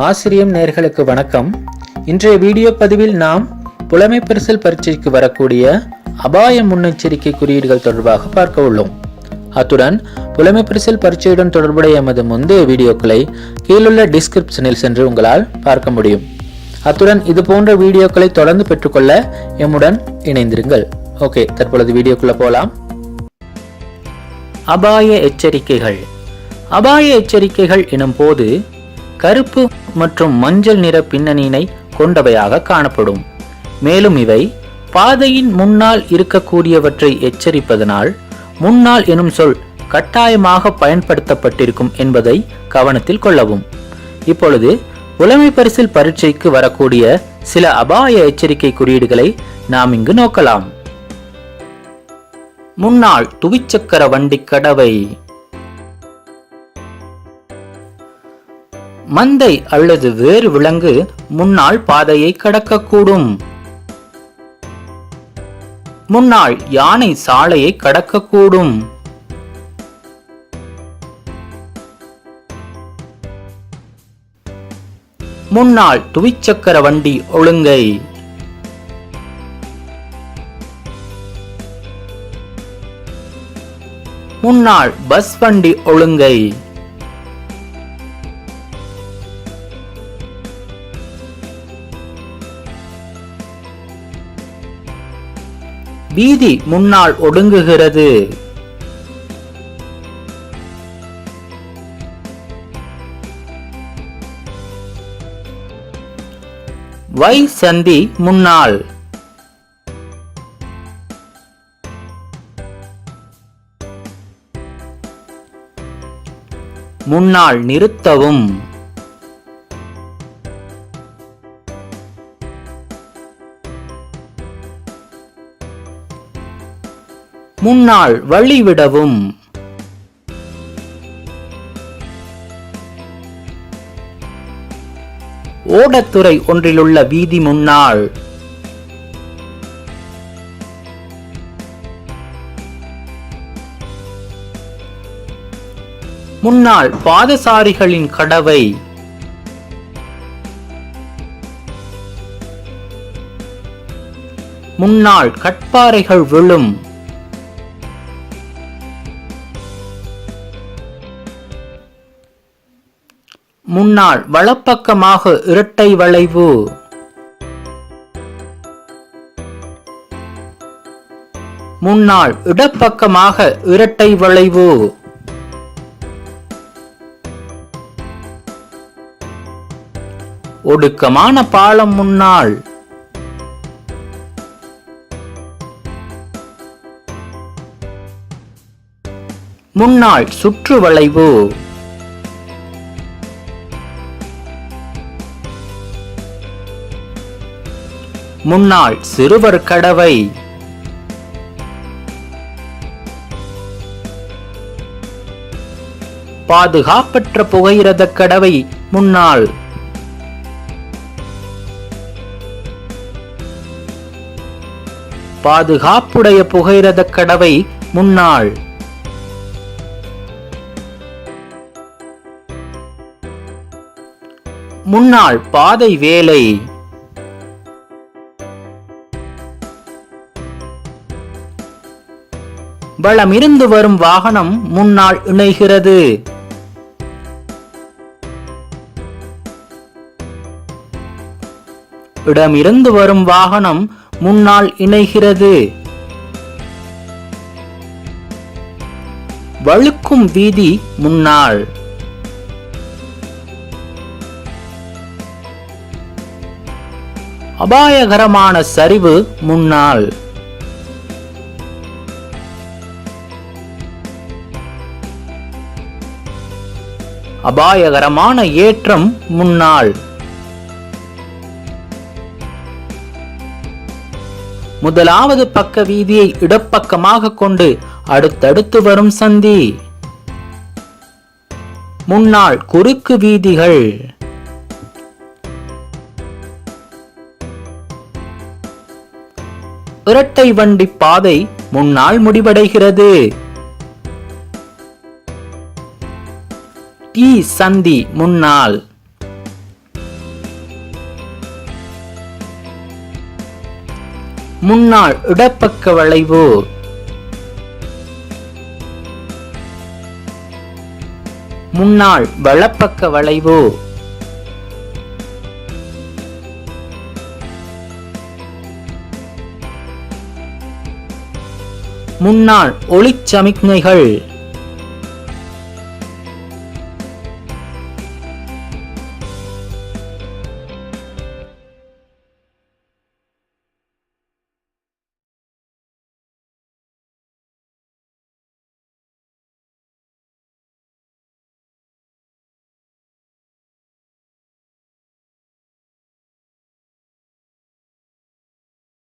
ஆசிரியம் நேர்களுக்கு வணக்கம். இன்றைய வீடியோ பதிவில் நாம் புலமை பரிசல் பரீட்சைக்கு வரக்கூடிய அபாய முன்னெச்சரிக்கை குறியீடுகள் தொடர்பாக பார்க்க உள்ளோம். அத்துடன் புலமை பரிசல் பரீட்சையுடன் தொடர்புடைய எமது முந்தைய வீடியோக்களை கீழுள்ள டிஸ்கிரிப்ஷனில் சென்று உங்களால் பார்க்க முடியும். அத்துடன் இது போன்ற வீடியோக்களை தொடர்ந்து பெற்றுக்கொள்ள எம்முடன் இணைந்திருங்கள். ஓகே தற்பொழுது வீடியோக்குள்ள போலாம். அபாய எச்சரிக்கைகள். அபாய எச்சரிக்கைகள் எனும் போது கருப்பு மற்றும் மஞ்சள் நிற பின்னணியினை கொண்டவையாக காணப்படும். மேலும் இவை பாதையின் முன்னால் இருக்கக்கூடியவற்றை எச்சரிப்பதனால் முன்னால் எனும் சொல் கட்டாயமாக பயன்படுத்தப்பட்டிருக்கும் என்பதை கவனத்தில் கொள்ளவும். இப்பொழுது புலமை பரிசில் பரீட்சைக்கு வரக்கூடிய சில அபாய எச்சரிக்கை குறியீடுகளை நாம் இங்கு நோக்கலாம். முன்னாள் துவிச்சக்கர வண்டி கடவை மந்தை அல்லது வேறு விலங்கு முன்னால் பாதையை கடக்கக்கூடும். முன்னால் யானை சாலையை கடக்கக்கூடும். முன்னால் துவிச்சக்கர வண்டி ஒழுங்கை. முன்னால் பஸ் வண்டி ஒழுங்கை. வீதி முன்னால் ஒடுங்குகிறது. வை சந்தி முன்னால். முன்னால் நிறுத்தவும். முன்னால் வழிவிடவும். ஓடத்துறை ஒன்றிலுள்ள வீதி முன்னால். முன்னால் பாதசாரிகளின் கடவை. முன்னால் கட்பாறைகள் விழும். முன்னால் வலப்பக்கமாக இரட்டை வளைவு. முன்னால் இடப்பக்கமாக இரட்டை வளைவு. ஒடுக்கமான பாலம் முன்னால் முன்னால் சுற்று வளைவு. முன்னாள் சிறுவர் கடவை. பாதுகாப்பற்ற புகையிரத கடவை முன்னாள். பாதுகாப்புடைய புகையிரத கடவை முன்னாள். முன்னாள் பாதை வேலை. வளமிருந்து வரும் வாகனம் முன்னால் இணைகிறது. இடமிருந்து வரும் வாகனம் முன்னால் இணைகிறது. வழுக்கும் வீதி முன்னால். அபாயகரமான சரிவு முன்னால். அபாயகரமான ஏற்றம் முன்னாள். முதலாவது பக்க வீதியை இடப்பக்கமாக கொண்டு அடுத்தடுத்து வரும் சந்தி. முன்னாள் குறுக்கு வீதிகள். இரட்டை வண்டி பாதை முன்னால் முடிவடைகிறது. டி சந்தி முன்னாள். முன்னாள் இடப்பக்க வளைவு முன்னாள் வளப்பக்க வளைவு முன்னாள் ஒளிச்சமிக்ஞைகள்.